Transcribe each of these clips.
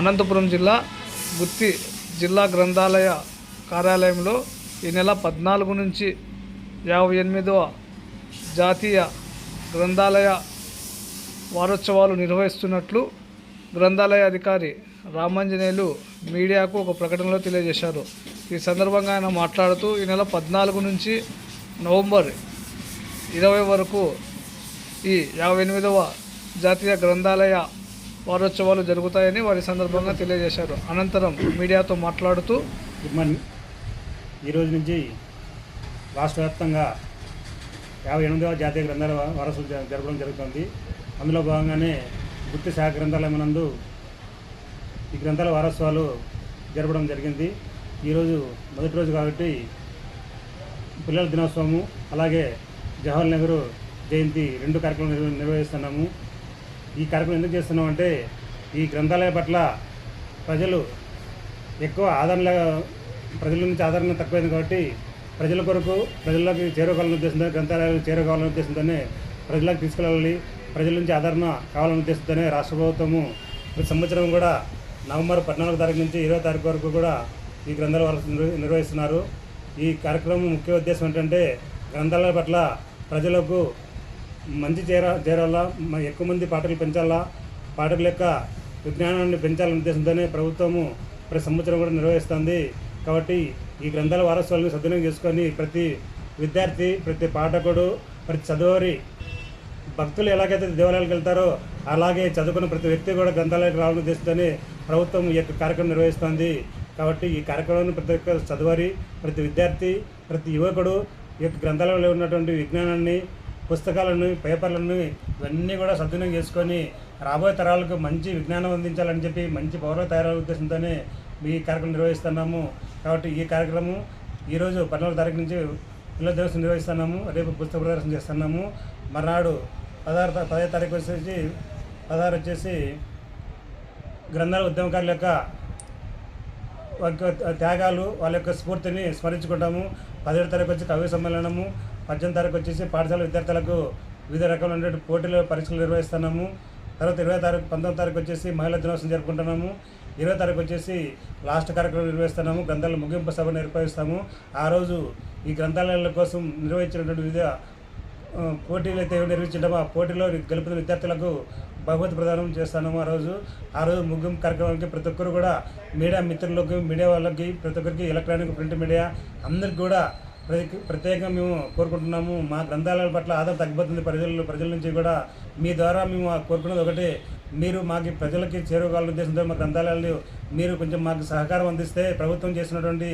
అనంతపురం జిల్లా గుత్తి జిల్లా గ్రంథాలయ కార్యాలయంలో ఈ నెల పద్నాలుగు నుంచి యాభై ఎనిమిదవ జాతీయ గ్రంథాలయ వారోత్సవాలు నిర్వహిస్తున్నట్లు గ్రంథాలయ అధికారి రామాంజనేయులు మీడియాకు ఒక ప్రకటనలో తెలియజేశారు. ఈ సందర్భంగా ఆయన మాట్లాడుతూ ఈ నెల పద్నాలుగు నుంచి నవంబర్ ఇరవై వరకు ఈ యాభై ఎనిమిదవ జాతీయ గ్రంథాలయ వారోత్సవాలు జరుగుతాయని వారి సందర్భంగా తెలియజేశారు. అనంతరం మీడియాతో మాట్లాడుతూ గుడ్ మార్నింగ్. ఈరోజు నుంచి రాష్ట్ర వ్యాప్తంగా యాభై ఎనిమిదవ జాతీయ గ్రంథాల వారసులు జరగడం జరపడం జరుగుతుంది. అందులో భాగంగానే గుర్తి శాఖ గ్రంథాలయం నందు ఈ గ్రంథాల వారోత్సవాలు జరపడం జరిగింది. ఈరోజు మొదటి రోజు కాబట్టి పిల్లల దినోత్సవము అలాగే జవహర్ నెహ్రూ జయంతి రెండు కార్యక్రమాలు నిర్వహిస్తున్నాము. ఈ కార్యక్రమం ఎందుకు చేస్తున్నామంటే ఈ గ్రంథాలయ పట్ల ప్రజలు ఎక్కువ ఆదరణ ప్రజల నుంచి ఆదరణ తక్కువైంది కాబట్టి ప్రజల కొరకు ప్రజల్లోకి చేరుకోవాలనే ఉద్దేశంతో గ్రంథాలయాలు చేరుకోవాలనే ఉద్దేశంతోనే ప్రజలకు తీసుకెళ్ళాలి. ప్రజల నుంచి ఆదరణ కావాలనే ఉద్దేశంతోనే రాష్ట్ర ప్రభుత్వము ప్రతి సంవత్సరం కూడా నవంబర్ పద్నాలుగో తారీఖు నుంచి ఇరవై తారీఖు వరకు కూడా ఈ గ్రంథాల వరకు నిర్వహిస్తున్నారు. ఈ కార్యక్రమం ముఖ్య ఉద్దేశం ఏంటంటే గ్రంథాలయాల పట్ల ప్రజలకు మంచి చేర చేరాలా ఎక్కువ మంది పాఠకులు పెంచాలా పాఠకుల యొక్క విజ్ఞానాన్ని పెంచాలనే ఉద్దేశంతోనే ప్రభుత్వము ప్రతి సంవత్సరం కూడా నిర్వహిస్తుంది. కాబట్టి ఈ గ్రంథాల వారసత్వాలను సద్వినియోగం చేసుకొని ప్రతి విద్యార్థి ప్రతి పాఠకుడు ప్రతి చదువరి భక్తులు ఎలాగైతే దేవాలయాలకు వెళ్తారో అలాగే చదువుకున్న ప్రతి వ్యక్తి కూడా గ్రంథాలయానికి రావాలని ఉద్దేశంతోనే ప్రభుత్వం ఈ యొక్క కార్యక్రమం నిర్వహిస్తుంది. కాబట్టి ఈ కార్యక్రమాన్ని ప్రతి ఒక్క చదువరి ప్రతి విద్యార్థి ప్రతి యువకుడు ఈ యొక్క గ్రంథాలయంలో ఉన్నటువంటి విజ్ఞానాన్ని పుస్తకాలను పేపర్లను ఇవన్నీ కూడా సద్వినియోగం చేసుకొని రాబోయే తరాలకు మంచి విజ్ఞానం అందించాలని చెప్పి మంచి పౌర తయారయ్యే ఉద్దేశంతోనే ఈ కార్యక్రమం నిర్వహిస్తున్నాము. కాబట్టి ఈ కార్యక్రమం ఈరోజు పద్నాలుగు తారీఖు నుంచి పిల్లల దివసం నిర్వహిస్తున్నాము. రేపు పుస్తక ప్రదర్శన చేస్తున్నాము. మర్నాడు పదహారు పదహైదు తారీఖు వచ్చేసి పదహారు వచ్చేసి గ్రంథాల ఉద్యమకారుల యొక్క వారి యొక్క త్యాగాలు వాళ్ళ యొక్క స్ఫూర్తిని స్మరించుకుంటాము. పదిహేడు తారీఖు వచ్చి కవి సమ్మేళనము. పద్దెనిమిది తారీఖు వచ్చేసి పాఠశాల విద్యార్థులకు వివిధ రకాలైనటువంటి పోటీలు పరీక్షలు నిర్వహిస్తున్నాము. తర్వాత ఇరవై తారీఖు పంతొమ్మిది తారీఖు వచ్చేసి మహిళా దినోత్సవం జరుపుకుంటున్నాము. ఇరవై తారీఖు వచ్చేసి లాస్ట్ కార్యక్రమం నిర్వహిస్తున్నాము. గ్రంథాల ముగింపు సభ నిర్వహిస్తాము. ఆ రోజు ఈ గ్రంథాలయాల కోసం నిర్వహించినటువంటి వివిధ పోటీలు అయితే నిర్వహించడం ఆ పోటీలో గెలుపుతున్న విద్యార్థులకు బహుమతి ప్రదానం చేస్తాము ఆ రోజు. ఆ రోజు ముగింపు కార్యక్రమానికి ప్రతి ఒక్కరు కూడా మీడియా మిత్రులకు మీడియా వాళ్ళకి ప్రతి ఒక్కరికి ఎలక్ట్రానిక్ ప్రింట్ మీడియా అందరికి కూడా ప్రత్యేకంగా మేము కోరుకుంటున్నాము. మా గ్రంథాలయాల పట్ల ఆదరణ తగ్గిపోతుంది. ప్రజలు ప్రజల నుంచి కూడా మీ ద్వారా మేము కోరుకున్నది ఒకటి. మీరు మాకు ప్రజలకి చేరుకోవాలనే ఉద్దేశంతో మా గ్రంథాలయాలు మీరు కొంచెం మాకు సహకారం అందిస్తే ప్రభుత్వం చేసినటువంటి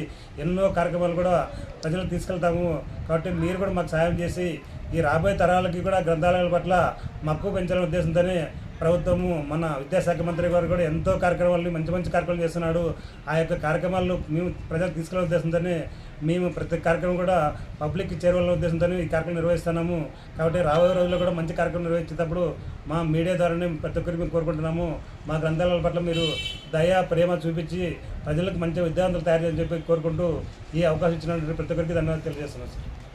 ఎన్నో కార్యక్రమాలు కూడా ప్రజలకు తీసుకెళ్తాము. కాబట్టి మీరు కూడా మాకు సహాయం చేసి ఈ రాబోయే తరాలకి కూడా గ్రంథాలయాల పట్ల మక్కువ పెంచాలనే ఉద్దేశంతోనే ప్రభుత్వము మన విద్యాశాఖ మంత్రి గారు కూడా ఎంతో కార్యక్రమాలు మంచి మంచి కార్యక్రమాలు చేస్తున్నాడు. ఆ యొక్క కార్యక్రమాలను మేము ప్రజలకు తీసుకెళ్ళే ఉద్దేశంతోనే మేము ప్రతి కార్యక్రమం కూడా పబ్లిక్ చేరువల ఉద్దేశంతోనే ఈ కార్యక్రమం నిర్వహిస్తున్నాము. కాబట్టి రాబోయే రోజుల్లో కూడా మంచి కార్యక్రమం నిర్వహించేటప్పుడు మా మీడియా ద్వారానే ప్రతి ఒక్కరికి మేము కోరుకుంటున్నాము. మా గ్రంథాలయాల పట్ల మీరు దయ ప్రేమ చూపించి ప్రజలకు మంచి విద్యావంతులు తయారు చేయని చెప్పి కోరుకుంటూ ఈ అవకాశం ఇచ్చినటువంటి ప్రతి ఒక్కరికి ధన్యవాదాలు తెలియజేస్తున్నాను సార్.